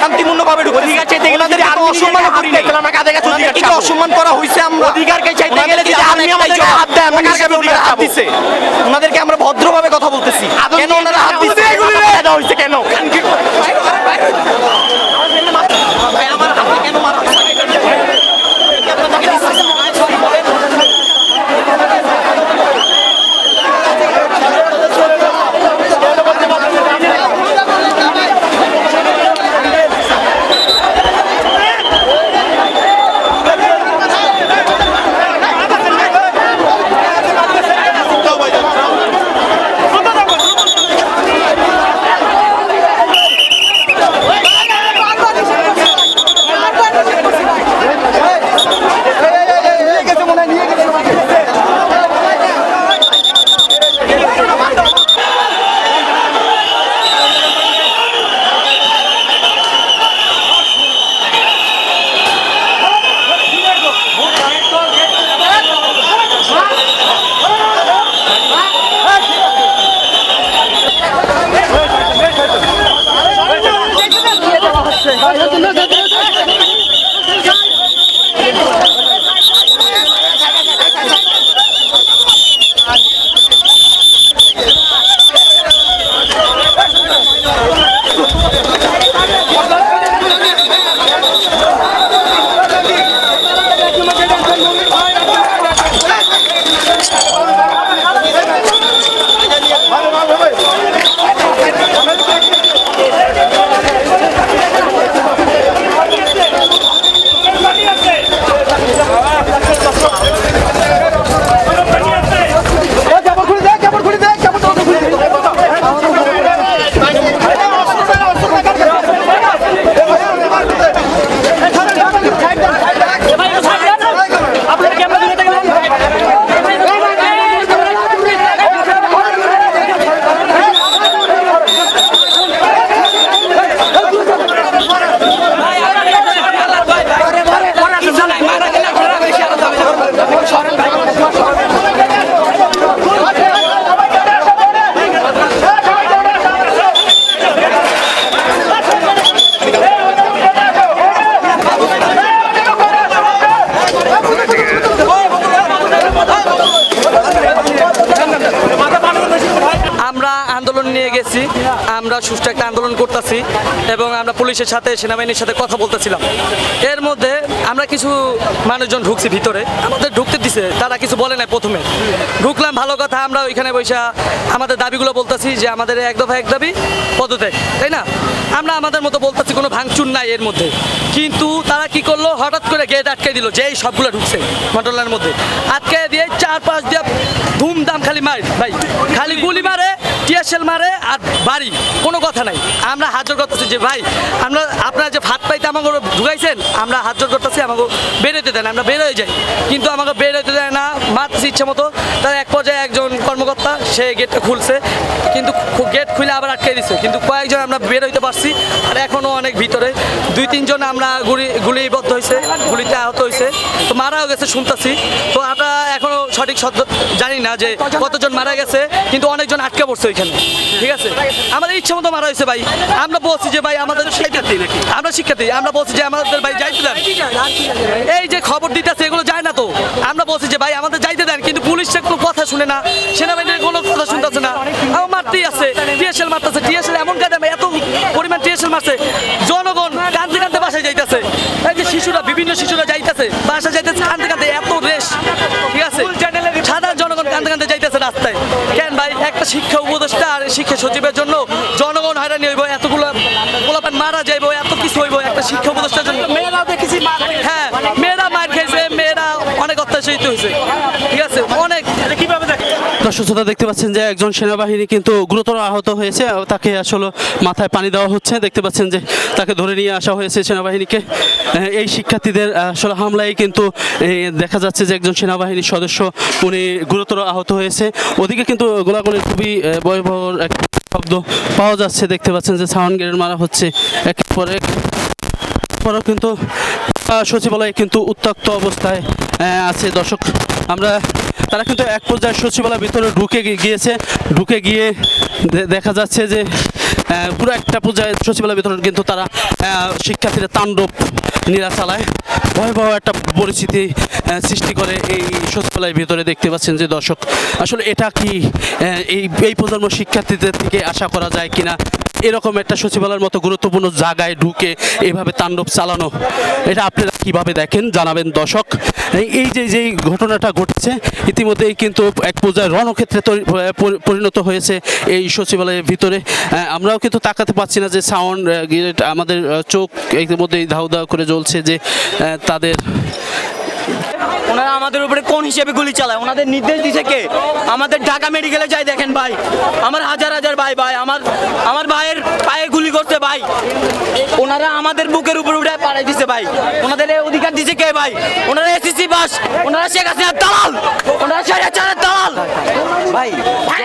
শান্তিপূর্ণভাবে ঢুকতেছি অধিকার চাইতে গেলে ওনাদের যদি এত আর্মি অসম্মান করি না আমরা কাদের কাছে অধিকার ওনাদেরকে অসম্মান করা হয়েছে আমরা। অধিকারকে চাইতে গেলে যদি আর্মি আরেকটাই হাত দেয়, আমরা কার কাছে হাত দিছে ওনাদেরকে আমরা ভদ্রভাবে কথা বলতেছি। কেন সুষ্ঠু একটা আন্দোলন করতেছি এবং আমরা পুলিশের সাথে, সেনাবাহিনীর সাথে কথা বলতেছিলাম। এর মধ্যে আমরা কিছু মানুষজন ঢুকছি ভিতরে। আমাদের ঢুকতে দিছে, তারা কিছু বলে নাই প্রথমে। ঢুকলাম, ভালো কথা, আমরা ওইখানে বৈশা আমাদের দাবিগুলো বলতেছি যে আমাদের এক দফা এক দাবি পদত্যাগ, তাই না? আমরা আমাদের মতো বলতেছি কোনো ভাঙচুর নাই এর মধ্যে। কিন্তু তারা কি করল? হঠাৎ করে গেট আটকে দিল, যে এই সবগুলো ঢুকছে মন্ডলের মধ্যে। আটকে দিয়ে চার পাঁচ দিয়ে ধুমধাম খালি মার, ভাই। খালি গুলি মারে টিয়ারশেল মারে আর বাড়ি, কোনো কথা নাই। আমরা হাজার করতেছি যে, ভাই, আমরা আপনারা যে ভাত পাইতে আমাকে ঢুকাইছেন, আমরা হাজার করতেছি, আমাকে বেরোতে দেন, আমরা বেরোয় যাই। কিন্তু আমাকে বেরোতে দেয় না, মারতেছি ইচ্ছে মতো। তার এক পর্যায়ে একজন কর্মকর্তা, সে গেটটা খুলছে, কিন্তু গেট খুলে আবার আটকে দিছে। কিন্তু কয়েকজন আমরা বের হইতে পারছি, আর এখনও অনেক ভিতরে। দুই, তিনজন আমরা গুলি গুলিবদ্ধ হয়েছে গুলিতে আহত হয়েছে মারাও গেছে শুনতেছি। তো আমরা এখনও সঠিক জানি না যে কতজন মারা গেছে কিন্তু অনেকজন আটকে পড়ছে ওইখানে। ঠিক আছে? আমাদের ইচ্ছা মতো মারা হয়েছে ভাই। আমরা বলছি যে ভাই আমাদের শিক্ষার্থী নাকি? আমরা শিক্ষার্থী। আমরা বলছি যে আমাদের ভাই যাইতে দেন। এই যে খবর দিতেছে এগুলো যায় না তো। আমরা বলছি যে ভাই আমাদের যাইতে দেন কিন্তু পুলিশের কোনো কথা শুনে না। সেনাবাহিনীর কোনো কথা শুনতেছে না। আমার মারতেই আছে। টিএসএল মারতেছে। টিএসএল এমন কাজে এত পরিমাণ টিএসএল মারছে। জনগণ কান্দতে কান্দতে বাসায় যাইতেছে এই যে শিশুরা বিভিন্ন শিশুরা যাইতেছে। বাসা যাইতেছে কান্দতে কান্দতে এত রেশ ঠিক আছে? সাধারণ জনগণ কান্দতে কান্দতে যাইতেছে রাস্তায়। কেন ভাই? একটা শিক্ষা উপদেষ্টা আর শিক্ষা সচিবের জন্য জনগণ হয়রানি হইব এতগুলো পোলাপান মারা যাইব এত কিছু হইব একটা শিক্ষা উপদেষ্টার জন্য। মেয়েরা দেখেছি হ্যাঁ মেয়েরা মার খেয়েছে মেয়েরা অনেক অত্যাচারিত হয়েছে ঠিক আছে অনেক কীভাবে দেখে দর্শক দেখতে পাচ্ছেন যে একজন সেনাবাহিনী কিন্তু গুরুতর আহত হয়েছে। তাকে আসলে মাথায় পানি দেওয়া হচ্ছে। দেখতে পাচ্ছেন যে তাকে ধরে নিয়ে আসা হয়েছে সেনাবাহিনীকে। এই শিক্ষার্থীদের আসলে হামলায় কিন্তু দেখা যাচ্ছে যে একজন সেনাবাহিনীর সদস্য উনি গুরুতর আহত হয়েছে। ওদিকে কিন্তু গোলাগুলির খুবই ভয়াবহ একটা শব্দ পাওয়া যাচ্ছে। দেখতে পাচ্ছেন যে সাউন্ড গ্রেনেড মারা হচ্ছে একের পর এক। পরেও কিন্তু সচিবালয় কিন্তু উত্তক্ত অবস্থায় আছে দর্শক। আমরা তারা কিন্তু এক পর্যায়ে সচিবালয়ের ভিতরে ঢুকে গিয়েছে। ঢুকে গিয়ে দেখা যাচ্ছে যে পুরো একটা পর্যায়ে সচিবালয়ের ভিতরে কিন্তু তারা শিক্ষার্থীরা তাণ্ডব নীরা চালায় ভয়াবহ একটা পরিস্থিতি সৃষ্টি করে এই সচিবালয়ের ভিতরে দেখতে পাচ্ছেন যে দর্শক, আসলে এটা কি এই এই প্রজন্ম শিক্ষার্থীদের থেকে আশা করা যায় কিনা? এরকম একটা সচিবালয়ের মতো গুরুত্বপূর্ণ জায়গায় ঢুকে এইভাবে তাণ্ডব চালানো, এটা আপনারা কীভাবে দেখেন? জানাবেন দর্শক। এই- যে যেই ঘটনাটা ঘটেছে, ইতিমধ্যেই কিন্তু এক পর্যায়ে রণক্ষেত্রে তৈরি- পরিণত হয়েছে এই সচিবালয়ের ভিতরে। আমরাও কিন্তু তাকাতে পাচ্ছি না যে সাউন্ড আমাদের চোখ ইতিমধ্যেই ধাউ ধাউ করে জ্বলছে যে তাদের ওনারা আমাদের উপরে কোন হিসেবে গুলি চালায়? ওনাদের নির্দেশ দিছে কে? আমাদের ঢাকা মেডিকেলে যাই দেখেন ভাই। আমার হাজার হাজার ভাই ভাই। আমার আমার ভাইয়ের পায়ে গুলি করছে ভাই। ওনারা আমাদের বুকের উপর উঠে পাড়াই দিছে ভাই। ওনাদের অধিকার দিছে কে ভাই? ওনারা এসিসি বাস ওনারা শেখ হাসিনার দালাল। ওনারা শেখ হাসিনার দালাল। ভাই